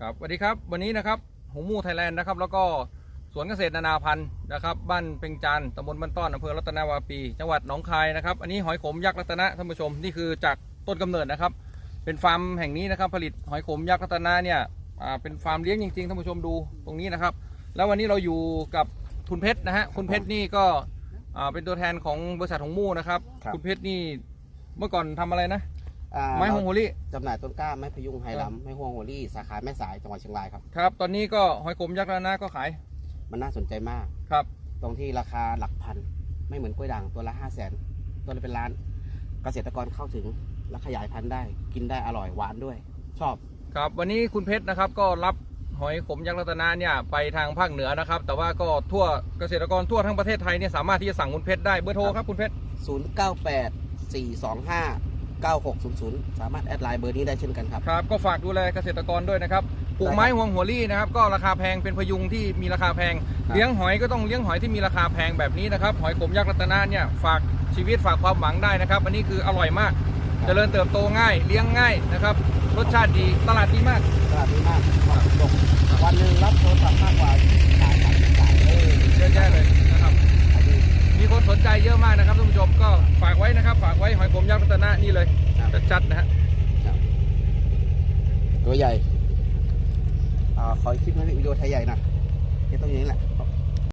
ครับสวัสดีครับวันนี้นะครับหงมูไทยแลนด์นะครับ แล้วก็สวนเกษตรนานาพันธุ์นะครับ บ้านเพ็งจันทร์ตำบลบ้านต้อนอำเภอรัตนาวาปี จังหวัดหนองคายนะครับ อันนี้หอยขมยักษ์รัตนะท่านผู้ชมนี่คือจากต้นกำเนิดนะครับ เป็นฟาร์มแห่งนี้นะครับ ผลิตหอยขมยักษ์รัตนะเนี่ยอ่าเป็นฟาร์มเลี้ยงจริงๆท่านผู้ชมดูตรงนี้นะครับ แล้ววันนี้เราอยู่กับคุณเพชรนะฮะคุณเพชรนี่ก็อ่าเป็นตัวแทนของบริษัทหงมูนะครับครับคุณเพชรนี่เมื่อก่อนทำอะไรนะ อ่าไม้ฮงโฮลี่จำหน่ายต้นกล้าไม้พยุงไฮครับลัมไม้ฮวงโฮลี่สาขาแม่สายจังหวัดเชียงรายครับ ครับ ตอนนี้ก็หอยขมยักษ์รัตนะก็ขาย มันน่าสนใจมาก ครับ ตรงที่ราคาหลักพัน ไม่เหมือนกล้วยด่างตัวละห้าแสนตัวละเป็นล้าน เกษตรกรเข้าถึงและขยายพันธุ์ได้ กินได้อร่อยหวานด้วย ชอบ ครับ วันนี้คุณเพชรนะครับก็รับหอยขมยักษ์รัตนะเนี่ยไปทางภาคเหนือนะครับ แต่ว่าก็ทั่วเกษตรกรทั่วทั้งประเทศไทยเนี่ยสามารถที่จะสั่งคุณเพชรได้เบอร์โทรครับคุณเพชร 098 425 9600 สามารถแอดไลน์เบอร์นี้ได้เช่นกันครับ ครับ ก็ฝากดูแลเกษตรกรด้วยนะครับปลูกไม้ห่วงหัวลี่นะครับ ก็ราคาแพงเป็นพยุงที่มีราคาแพงครับเลี้ยงหอยก็ต้องเลี้ยงหอยที่มีราคาแพงแบบนี้นะครับ หอยขมยักษ์รัตนะเนี่ยฝากชีวิตฝากความหวังได้นะครับ อันนี้คืออร่อยมาก เจริญเติบโตง่าย เลี้ยงง่ายนะครับ รสชาติดี ตลาดดีมาก ตลาดดีมากเหมาะสมวันหนึ่งรับโทรศัพท์มากกว่าขายสามสิบสายเออเยอะแยะเลยนะครับขายดีมีคนสนใจเยอะมากนะครับท่านผู้ชมก็ มยักษ์รัตนะนี่เลยครับชัดๆนะฮะตัวใหญ่อ่าขอคลิปนี้วิดีโอไทยใหญ่หนะเดี๋ยวต้องอย่างนี้แหละ